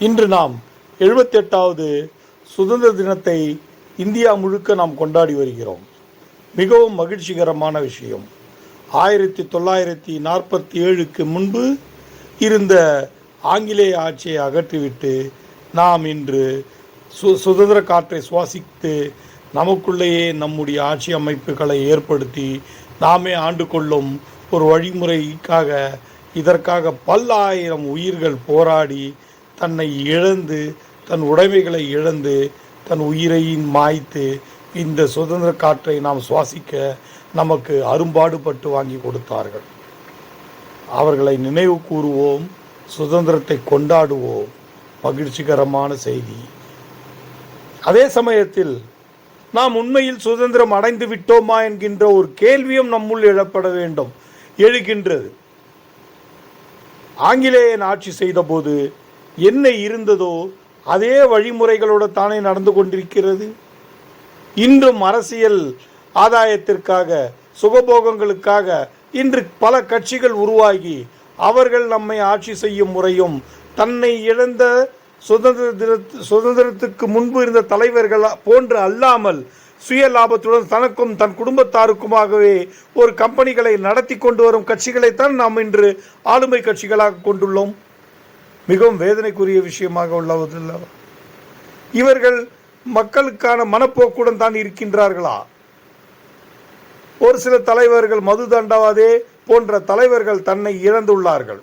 இன்று நாம் எழுபத்தி எட்டாவது சுதந்திர தினத்தை இந்தியா முழுக்க நாம் கொண்டாடி வருகிறோம். மிகவும் மகிழ்ச்சிகரமான விஷயம். ஆயிரத்தி தொள்ளாயிரத்தி நாற்பத்தி ஏழுக்கு முன்பு இருந்த ஆங்கிலேய ஆட்சியை அகற்றிவிட்டு நாம் இன்று சு சுதந்திர காற்றை சுவாசித்து நமக்குள்ளேயே நம்முடைய ஆட்சி அமைப்புகளை ஏற்படுத்தி நாமே ஆண்டு கொள்ளும் ஒரு வழிமுறைக்காக இதற்காக பல்லாயிரம் உயிர்கள் போராடி தன்னை இழந்து தன் உடைமைகளை இழந்து தன் உயிரையும் மாய்த்து இந்த சுதந்திர காற்றை நாம் சுவாசிக்க நமக்கு அரும்பாடுபட்டு வாங்கி கொடுத்தார்கள். அவர்களை நினைவு கூறுவோம் சுதந்திரத்தை கொண்டாடுவோம். மகிழ்ச்சிகரமான செய்தி. அதே சமயத்தில் நாம் உண்மையில் சுதந்திரம் அடைந்து விட்டோமா என்கின்ற ஒரு கேள்வியும் நம்முள் எழப்பட வேண்டும் எழுகின்றது. ஆங்கிலேயன் ஆட்சி செய்தபோது என்ன இருந்ததோ அதே வழிமுறைகளோடு தானே நடந்து கொண்டிருக்கிறது? இன்றும் அரசியல் ஆதாயத்திற்காக சுகபோகங்களுக்காக இன்று பல கட்சிகள் உருவாகி அவர்கள் நம்மை ஆட்சி செய்யும் முறையும் தன்னை இழந்த சுதந்திர சுதந்திரத்துக்கு முன்பு இருந்த தலைவர்கள் போன்று அல்லாமல் சுய லாபத்துடன் தனக்கும் தன் குடும்பத்தாருக்குமாகவே ஒரு கம்பெனிகளை நடத்தி கொண்டு வரும் கட்சிகளைத்தான் நாம் இன்று ஆளுமை கட்சிகளாக கொண்டுள்ளோம். மிகவும் வேதனைக்குரிய விஷயமாக உள்ளதில்லை இவர்கள் மக்களுக்கான மனப்போக்குடன் தான் இருக்கின்றார்களா? ஒரு சில தலைவர்கள் மது தண்டவாதே போன்ற தலைவர்கள் தன்னை இழந்துள்ளார்கள்.